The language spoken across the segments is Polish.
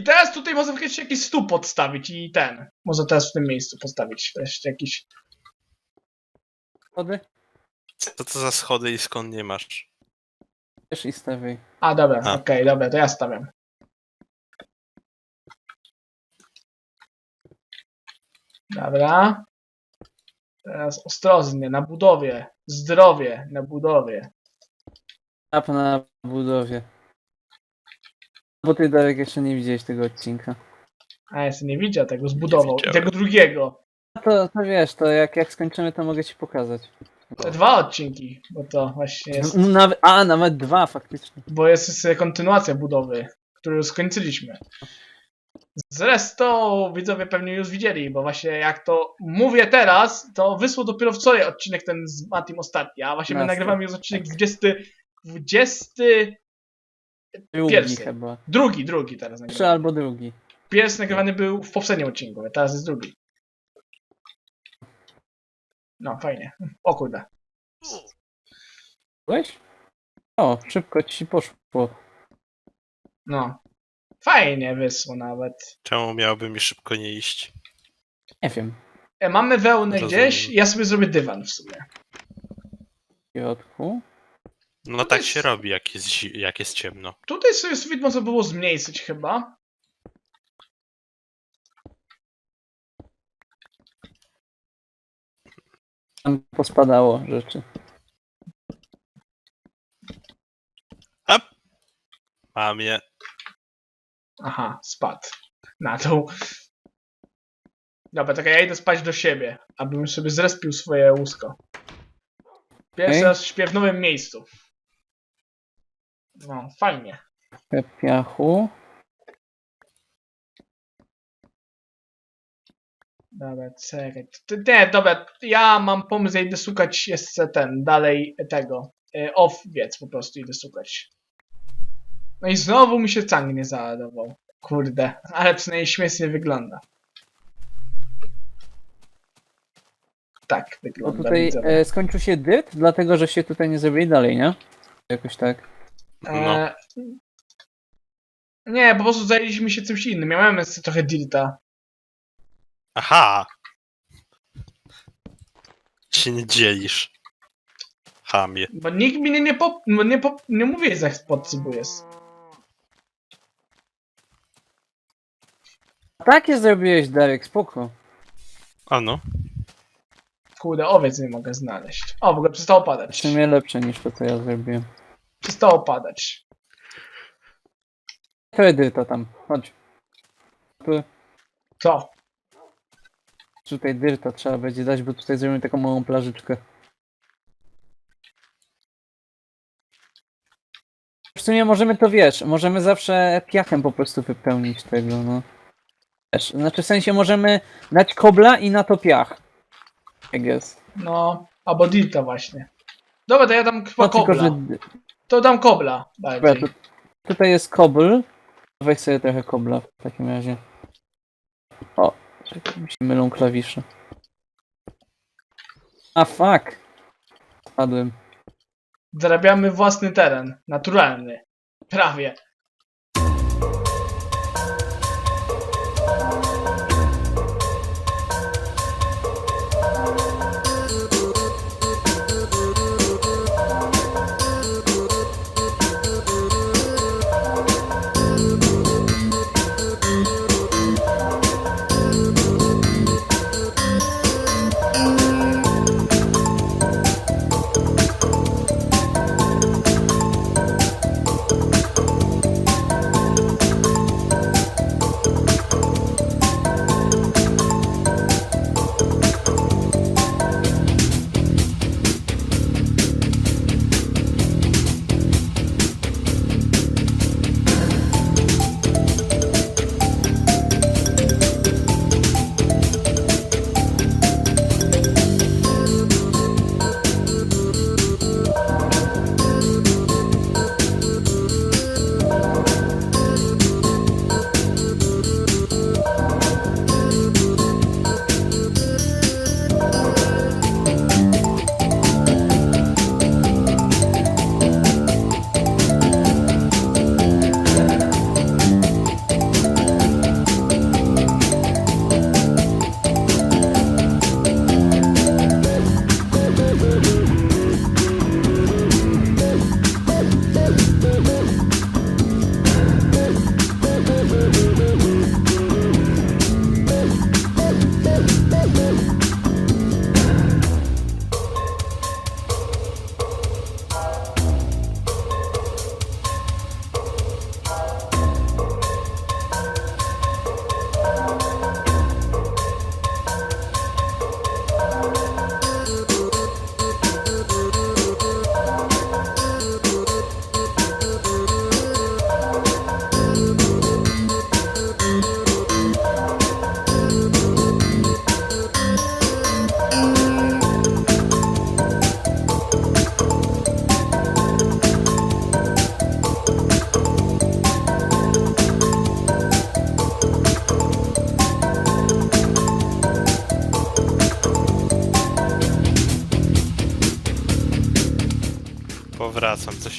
I teraz tutaj może wreszcie jakiś stół podstawić i ten. Może teraz w tym miejscu postawić wreszcie jakiś. Schody? Co to za schody i skąd nie masz? Też i stawiaj. A dobra, A. okej, dobra, to ja stawiam. Dobra. Teraz ostrożnie, na budowie. Zdrowie, na budowie. Tap na budowie. Bo ty Darek jeszcze nie widziałeś tego odcinka. A ja jeszcze nie widział tego, zbudował. I widziałem. tego drugiego. No To, to wiesz, to jak, jak skończymy, to mogę ci pokazać. Te dwa odcinki, bo to właśnie jest. No, Nawet, a, nawet dwa faktycznie. Bo jest e, kontynuacja budowy, którą już skończyliśmy. Zresztą widzowie pewnie już widzieli, bo właśnie jak to mówię teraz, to wysłał dopiero wczoraj odcinek ten z Matim ostatni, a właśnie my nagrywamy już odcinek 20, 20, Drugi Pierwszy. chyba. drugi, drugi teraz Pierwszy nagrywamy. albo drugi. Pierwszy nagrywany był w poprzednim odcinku, a teraz jest drugi. No, fajnie. O kurde. Byłeś? O, szybko ci poszło. No. Fajnie wyszło nawet. Czemu miałoby mi szybko nie iść? Nie wiem. E, mamy wełnę Rozumiem. gdzieś, ja sobie zrobię dywan w sumie. W środku. No To tak jest- się robi, jak jest, jak jest ciemno. Tutaj sobie sufit można było zmniejszyć chyba. Tam pospadało rzeczy. Mam je. Aha, spadł. Na dół. Dobra, tak ja idę spać do siebie, abym sobie zrespił swoje łóżko. Pierwszy raz śpię w nowym miejscu. No, fajnie. Piachu. Dobra, czekaj. Nie, dobra, ja mam pomysł, ja idę szukać jeszcze ten, dalej tego. E, owiec po prostu idę szukać. No i znowu mi się cang nie załadował. Kurde, ale przynajmniej śmiesznie wygląda. Tak Bo wygląda. tutaj widzowie. e, skończył się dyt, dlatego że się tutaj nie zrobili dalej, nie? Jakoś tak. No. E, Nie, po prostu zajęliśmy się czymś innym. Ja miałem jeszcze trochę dirta. Aha! Się nie dzielisz. Chamie. Bo nikt mi nie, nie, pop, nie, pop, nie mówię, że potrzebujesz. Takie zrobiłeś, Darek, spoko. A no. Kurde, owiec nie mogę znaleźć. O, w ogóle przestało W padać. sumie lepsze niż to, co ja zrobiłem. Przestało padać. Trochę dyrta tam, chodź. Tu, Co? tutaj dyrta trzeba będzie dać, bo tutaj zrobimy taką małą plażyczkę. W sumie możemy to, wiesz, możemy zawsze piachem po prostu wypełnić tego, no. Wiesz, znaczy w sensie możemy dać kobla i na to piach. I guess. No, albo dirta właśnie. Dobra, to ja dam chyba No tylko, kobla. że... To dam kobla Dobra, bardziej. tu, tutaj jest kobl. Weź sobie trochę kobla w takim razie. O, czekaj, mi się mylą klawisze. A fuck! Spadłem. Zarabiamy własny teren. Naturalny. Prawie.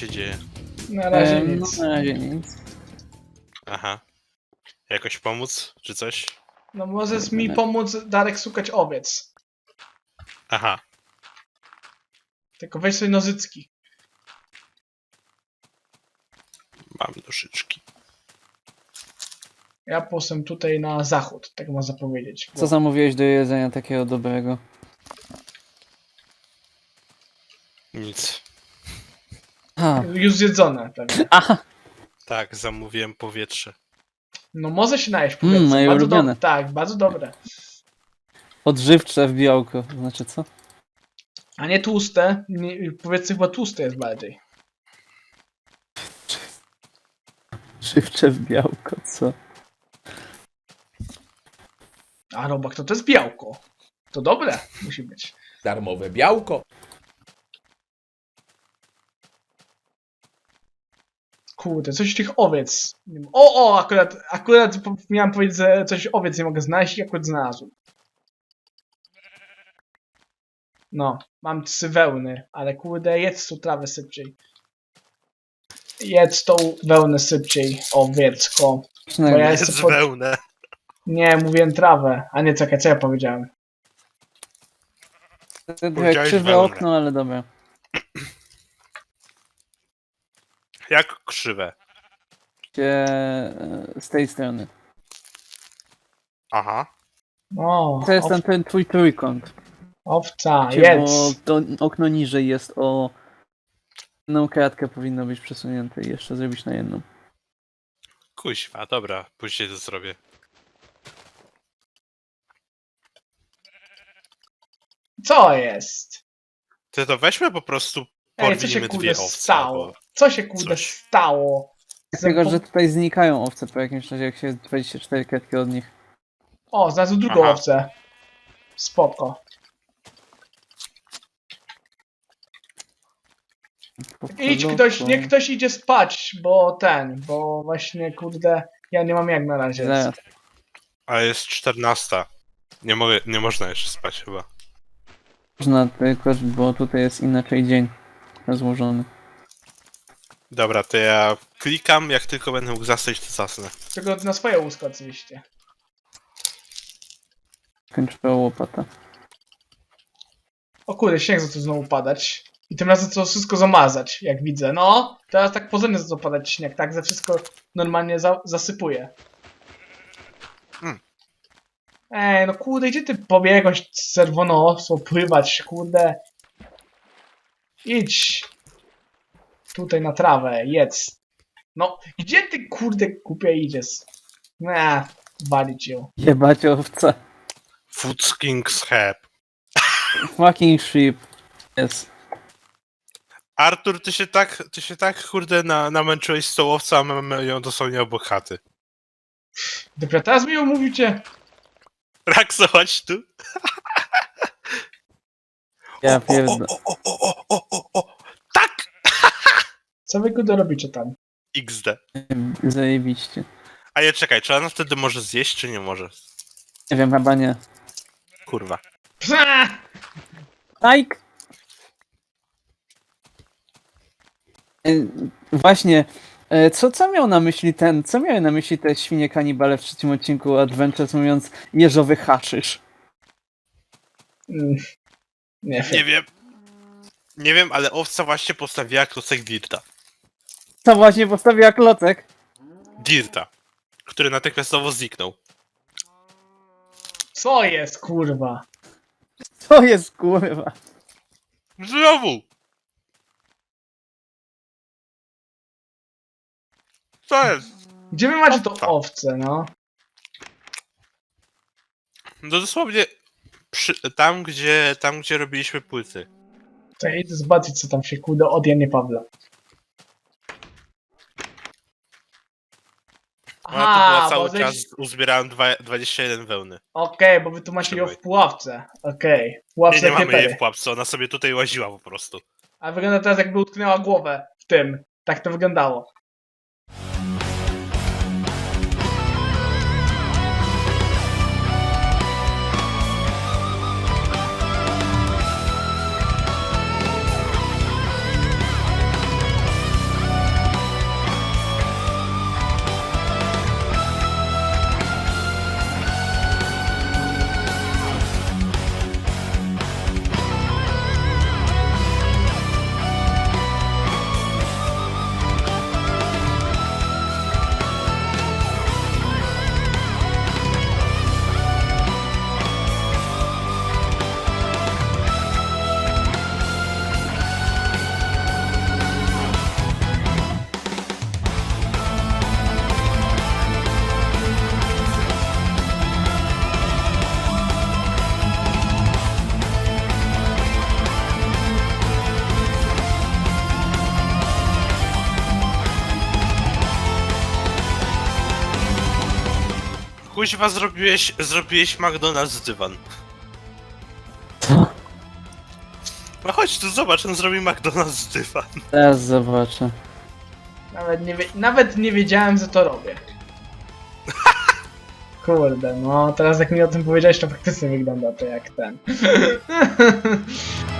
Się dzieje? Na razie Em, nic. No, na razie nic. Aha. Jakoś pomóc, czy coś? No możesz mi pomóc, Darek, szukać owiec. Aha. Tylko weź sobie nożycki. Mam nożyczki. Ja poszłem tutaj na zachód, tak można powiedzieć. Co zamówiłeś do jedzenia takiego dobrego? Nic. A, Już zjedzone pewnie. aha, Tak, zamówiłem powietrze. No może się najeść Mm, powiedzmy. moje bardzo ulubione. dobre. Tak, bardzo dobre. odżywcze w białko. Znaczy co? A nie tłuste. Nie, powiedzmy chyba tłuste jest bardziej. Żywcze w białko, co? A robak to to jest białko. To dobre musi być. darmowe białko. Kurde, coś tych owiec. O, o, akurat, akurat miałem powiedzieć, że coś owiec nie mogę znaleźć i akurat znalazłem. No, mam trzy wełny, ale kurde, jedz tu trawę szybciej. Jedz tą wełnę szybciej, owiecko. Bo ja jestem Jest pod... wełnę. Nie, mówiłem trawę, a nie czekaj, co ja powiedziałem. Trochę Powiedziałeś krzywe wełnę. okno, ale dobra. Jak krzywe. Gdzie, e, z tej strony. Aha. O, To jest tam ten twój trójkąt. owca, Gdzie, jedz. bo to okno niżej jest o... Jedną kratkę powinno być przesunięte i jeszcze zrobić na jedną. Kuźwa, dobra, później to zrobię. Co jest? Ty to weźmy po prostu, Ej, co się kurde stało? Co się kurde coś. stało? Dlatego, że tutaj znikają owce po jakimś czasie, jak się 24 kratki od nich. O, znalazł drugą Aha. owcę. Spoko. Idź ktoś, niech ktoś idzie spać, bo ten, bo właśnie kurde, ja nie mam jak na razie. Zaraz. Ale jest 14. Nie mogę, nie można jeszcze spać chyba. Można tylko, bo tutaj jest inaczej dzień rozłożony. Dobra, to ja klikam, jak tylko będę mógł zasnąć, to zasnę. Tylko na swoje łóżko oczywiście. Kończyła łopata. O kurde, śnieg zaczął znowu padać. I tym razem to wszystko zamazać, jak widzę. No, teraz tak porządnie zaczął padać śnieg, tak, że wszystko normalnie za zasypuje. Hmm. Ej, no kurde, gdzie ty pobiegłeś z czerwoną pływać, kurde? Idź. Tutaj na trawę, jedz. No, gdzie ty kurde głupia idziesz? Nie, walić ją. Jebać owca. Food King's Head. Fucking sheep. Jest. Artur, ty się tak, ty się tak kurde na, namęczyłeś z tą owcą, a mamy ją dosłownie obok chaty. Dopiero teraz mi ją mówicie? Rakso, chodź tu. Ja o, pierdolę. o, o, o, o, o, o, o. Tak! Co wy kurde robicie tam? XD. Zajebiście. A nie, czekaj, czy ona wtedy może zjeść, czy nie może? Nie wiem, chyba nie. Kurwa. Psa! Like! Y, Właśnie, y, co, co miał na myśli ten, co miały na myśli te świnie kanibale w trzecim odcinku Adventures mówiąc jeżowy haszysz? Mm, Nie wiem. Nie wiem. Nie wiem, ale owca właśnie postawiła klocek Dirta. To właśnie postawiła klocek. Dirta. Który natychmiastowo zniknął. Co jest, kurwa? Co jest kurwa? Znowu! Co jest? Gdzie wy macie tą Owca. owcę, no? No dosłownie przy, tam, gdzie, tam, gdzie robiliśmy płyty. To ja idę zobaczyć, co tam się kurde od Janie Pawła. Ona to była bo cały żeś- czas, uzbierałem dwa, 21 wełny. Okej, bo wy tu macie ją w Trzymaj. pułapce. Okej, Nie, pułapce nie mamy jej w pułapce, ona sobie tutaj łaziła po prostu. A wygląda teraz jakby utknęła głowę w tym. Tak to wyglądało. Kuźwa, zrobiłeś, zrobiłeś McDonald's dywan. Co? No chodź tu, zobacz, on zrobił McDonald's dywan. Teraz zobaczę. Nawet nie, wie, nawet nie wiedziałem, że to robię. Kurde, no teraz jak mi o tym powiedziałeś, to faktycznie wygląda to jak ten.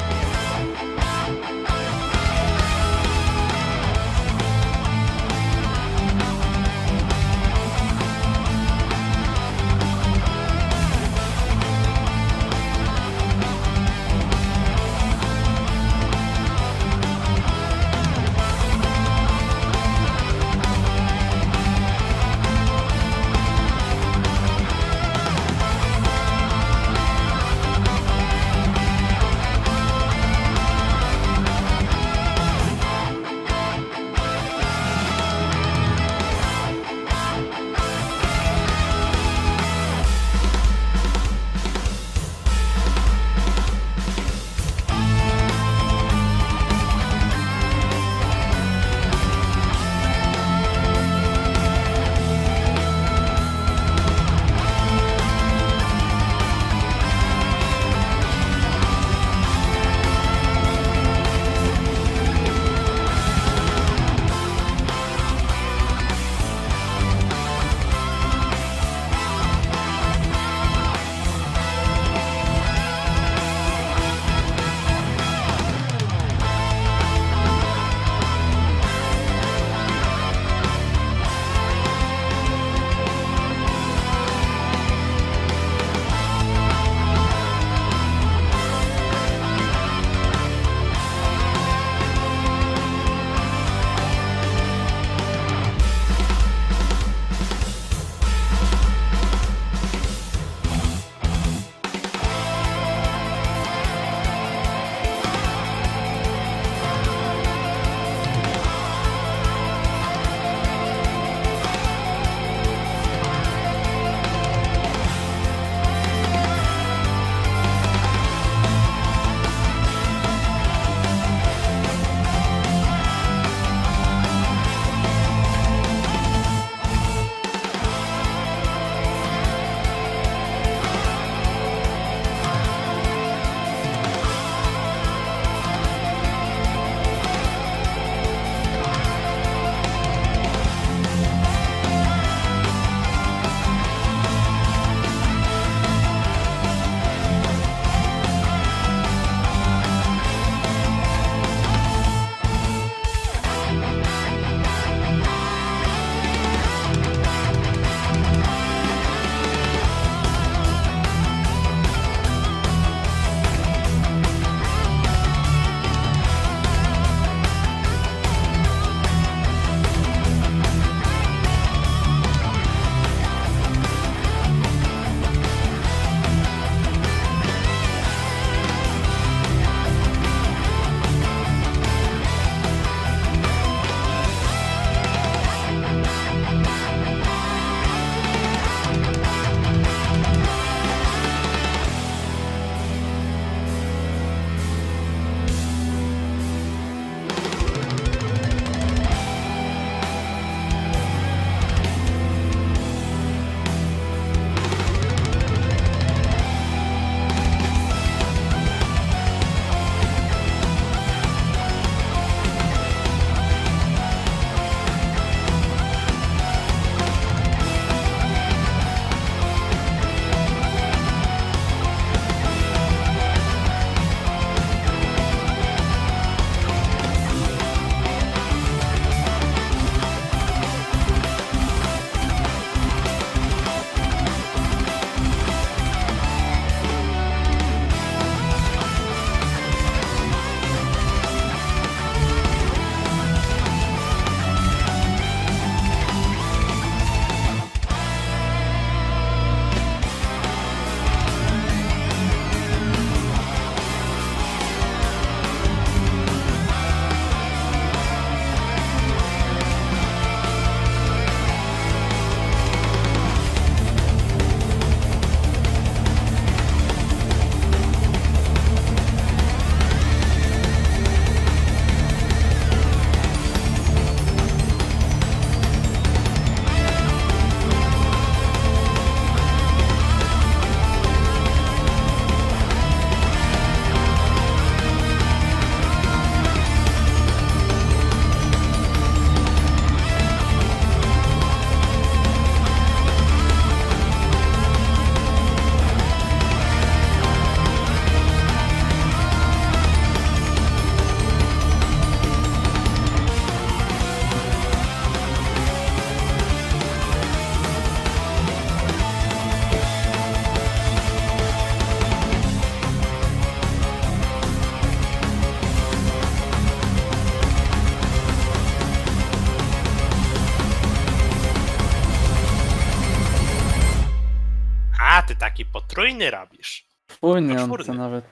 Trójny rabisz. Furny No, on czwórny. to nawet.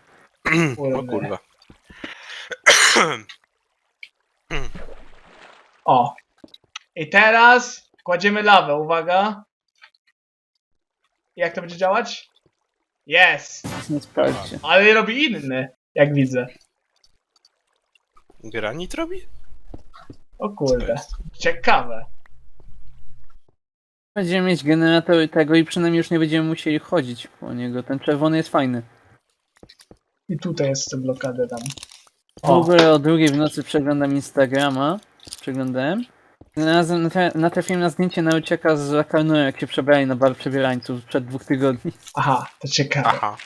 O kurwa. O. I teraz kładziemy lawę, uwaga. Jak to będzie działać? Jest! Nie sprawdźcie. Ale robi inny, jak widzę. Granit robi? O kurde. Ciekawe. Będziemy mieć generator tego i przynajmniej już nie będziemy musieli chodzić po niego. Ten czerwony jest fajny. I tutaj jest te blokady tam. W O, ogóle o drugiej w nocy przeglądam Instagrama. Przeglądałem. Razem natra- natrafiłem na zdjęcie Naruciaka z Lakarnu, jak się przebrali na bal przebierańców przed dwóch tygodni. aha, to ciekawe. Aha.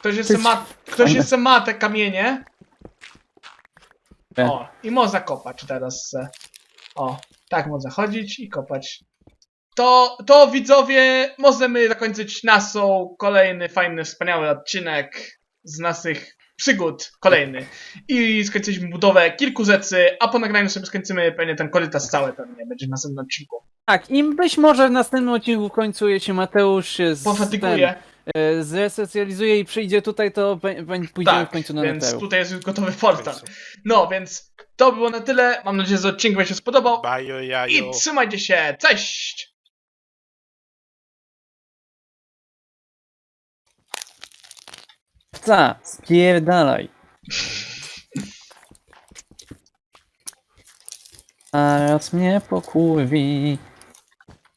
Ktoś jeszcze ma, ktoś jeszcze ma te kamienie. E. O, i można kopać teraz. se. O, tak można chodzić i kopać. To, to widzowie, możemy zakończyć naszą kolejny fajny, wspaniały odcinek z naszych przygód, kolejny. I skończyliśmy budowę kilku rzeczy, a po nagraniu sobie skończymy pewnie ten korytarz cały pewnie, będzie w następnym odcinku. Tak, i być może w następnym odcinku w końcu, jeśli Mateusz się z, Pofatykuje, ten, e, zresocjalizuje i przyjdzie tutaj, to pójdziemy tak, w końcu na więc Neteru. tutaj jest już gotowy portal. No, więc to było na tyle. Mam nadzieję, że odcinek Wam się spodobał. Bajo I jajo. trzymajcie się, cześć! Ca, spierdalaj. A raz mnie pokurwi.